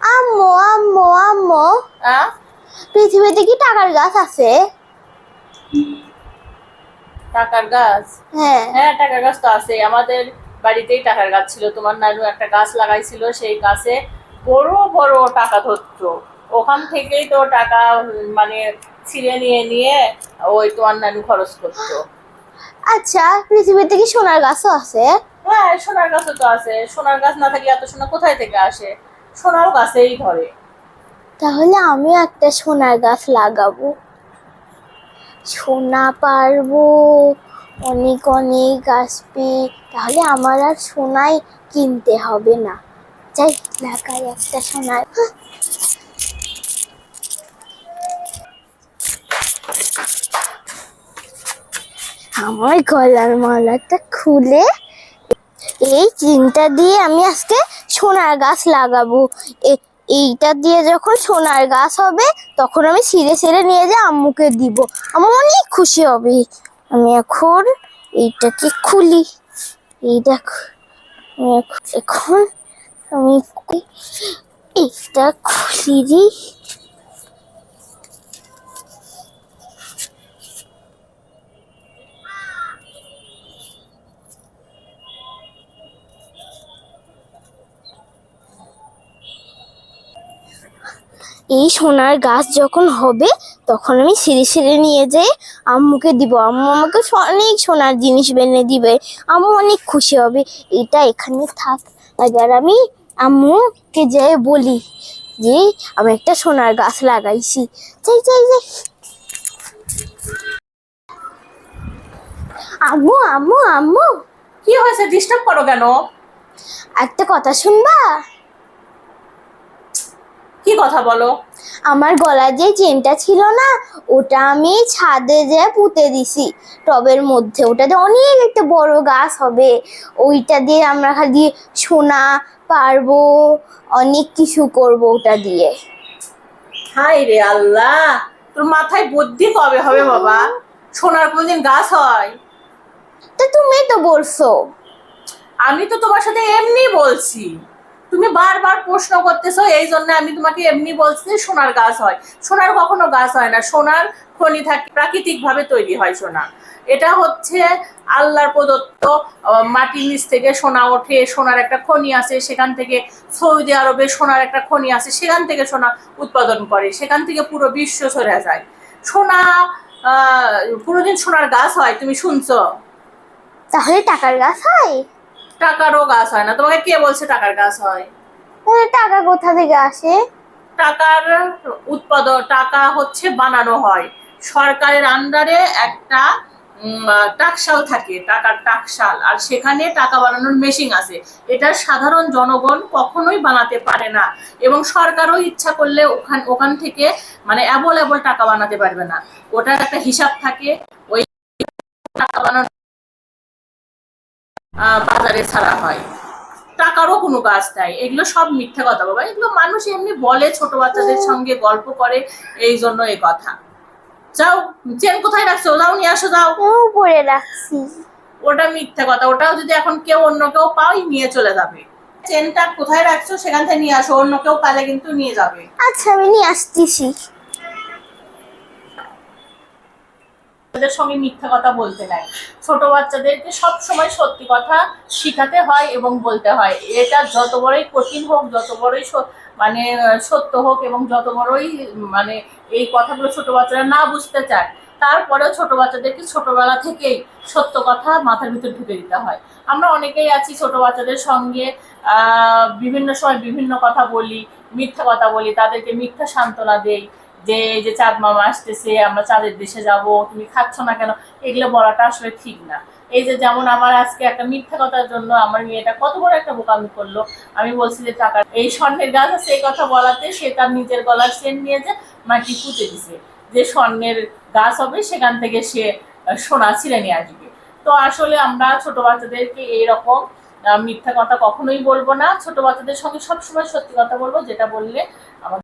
আম্মু আম্মু আম্মু? পৃথিবীতে কি টাকার গাছ আছে? টাকার গাছ? হ্যাঁ। হ্যাঁ টাকার গাছ তো আছে। আমাদের বাড়িতেই টাকার গাছ ছিল। তোমার নানু একটা গাছ লাগাইছিল। সেই গাছে বড় বড় টাকা ধরতো। ওখান থেকেই তো টাকা মানে ছিঁড়ে নিয়ে নিয়ে ওই তোমার নানু খরচ করতো। আচ্ছা পৃথিবীতে কি সোনার গাছও আছে? হ্যাঁ সোনার গাছও তো আছে। সোনার গাছ না থাকলে এত সোনা কোথায় থেকে আসে? সোনাও গাছেই ধরে। তাহলে আমিও একটা সোনার গাছ লাগাবো। সোনা পারব, অনেক অনেক আসবে তাহলে আমার আর সোনাই কিনতে হবে না। যাই, লাগাই একটা সোনার। আমার গলার মালাটা খুলে এই চিনটা দিয়ে আমি আজকে সোনার গাছ লাগাবো। এইটা দিয়ে যখন সোনার গাছ হবে, তখন আমি ছিঁড়ে ছিঁড়ে নিয়ে যে আম্মুকে দিব। আম্মু অনেক খুশি হবে। আমি এখন এইটাকে খুলি। এইটা এখন- আমি এইটা খুলি। দিই এই সোনার গাছ যখন হবে তখন আমি সিঁড়ি সিঁড়ি নিয়ে যাই আম্মুকে দিব। আম্মু আমাকে অনেক সোনার জিনিস বেনে দিবে। আম্মু অনেক খুশি হবে। এটা এখানে থাক। এবার আমি আম্মুকে যেয়ে বলি যে আমি একটা সোনার গাছ লাগাইছি। যাই যাই যাই। আম্মু আম্মু আম্মু। কি হয়েছে? ডিস্টার্ব করো কেন? একটা কথা শুনবা? কি কথা বলো? আমার গলার যে চেনটা ছিল না ওটা আমি ছাদে যে পুঁতে দিছি। টবের মধ্যে ওটাতে অনেক একটা বড় গাছ হবে। ওইটা দিয়ে আমরা খালি সোনা পারব অনেক কিছু করব ওটা দিয়ে। হাই রে আল্লাহ তোর মাথায় বুদ্ধি কবে হবে বাবা? সোনার কোনদিন গাছ হয়? তা তুমি তো বলছো। আমি তো তোমার সাথে এমনি বলছি। তুমি বারবার প্রশ্ন করতেছো, এই জন্য আমি তোমাকে এমনি বলছি, সোনার গাছ হয়। সোনার কখনো গাছ হয় না, সোনার খনি থাকে প্রাকৃতিক ভাবে তৈরি হয় সোনা। এটা হচ্ছে আল্লাহর প্রদত্ত মাটির নিচ থেকে সোনা ওঠে, সোনার একটা খনি আছে, সেখান থেকে সৌদি আরবে সোনার একটা খনি আছে, সেখান থেকে সোনা উৎপাদন করে, সেখান থেকে পুরো বিশ্ব সরে যায়। সোনা কোনোদিন সোনার গাছ হয়, তুমি শুনছো? তাহলে টাকার গাছ হয়? টাকারও গাছ হয় না। তোমাকে কে বলছে টাকার গাছ হয়? টাকা কোথা থেকে আসে? টাকার উৎপাদন টাকা হচ্ছে বানানো হয়। সরকারের আন্ডারে একটা টাকশাল থাকে টাকার টাকশাল। আর সেখানে টাকা বানানোর মেশিন আছে। এটা সাধারণ জনগণ কখনোই বানাতে পারে না। এবং সরকারও ইচ্ছা করলে ওখান ওখান থেকে মানে অ্যাভেলেবল টাকা বানাতে পারবে না। ওটার একটা হিসাব থাকে। ওই টাকা বানানো আহ, বাজারে ছাড়া হয়। টাকারও কোনো গাছ নাই। এগুলো সব মিথ্যা কথা বাবা এগুলো মানুষ এমনি বলে ছোট বাচ্চাদের সঙ্গে গল্প করে এই জন্য এই কথা। যাও চেন কোথায় রাখছো? যাও নিয়ে আসো যাও। উপরে রাখছি। ওটা মিথ্যা কথা। ওটাও যদি এখন কেউ অন্য কেউ পাই নিয়ে চলে যাবে। চেনটা কোথায় রাখছো? সেখান থেকে নিয়ে আসো। অন্য কেউ পালে কিন্তু নিয়ে যাবে। আচ্ছা আমি নিয়ে আসতেছি। তাদের সঙ্গে মিথ্যা কথা বলতে নাই। ছোট বাচ্চাদেরকে সব সময় সত্যি কথা শিখাতে হয় এবং বলতে হয়। এটা যত বড়ই কঠিন হোক, যত বড়ই মানে সত্য হোক এবং যত বড়ই মানে এই কথাগুলো ছোট বাচ্চারা না বুঝতে চায়, তারপরেও ছোট বাচ্চাদেরকে ছোটবেলা থেকেই সত্য কথা মাথার ভিতর ঢুকে দিতে হয়। আমরা অনেকেই আছি ছোট বাচ্চাদের সঙ্গে বিভিন্ন সময় বিভিন্ন কথা বলি, মিথ্যা কথা বলি, তাদেরকে মিথ্যা সান্ত্বনা দেই যে এই যে চাঁদ মামা আসতেছে, আমরা চাঁদের দেশে যাব, তুমি খাচ্ছ না কেন? এগুলো বলাটা আসলে ঠিক না। এই যে যেমন আমার আজকে একটা মিথ্যা কথার জন্য আমার মেয়েটা কত বড় একটা বোকামি করল। আমি বলছি যে, টাকা, এই স্বর্ণের গাছ আছে এই কথা বলাতে, সে তার নিজের গলার চেন নিয়ে যে মাটি পুঁতে দিছে। যে স্বর্ণের গাছ হবে, সেখান থেকে সে সোনা ছিঁড়ে নিয়ে আসবে। তো আসলে আমরা ছোট বাচ্চাদেরকে এইরকম মিথ্যা কথা কখনোই বলব না। ছোট বাচ্চাদের সঙ্গে সবসময় সত্যি কথা বলব, যেটা বললে আমাদের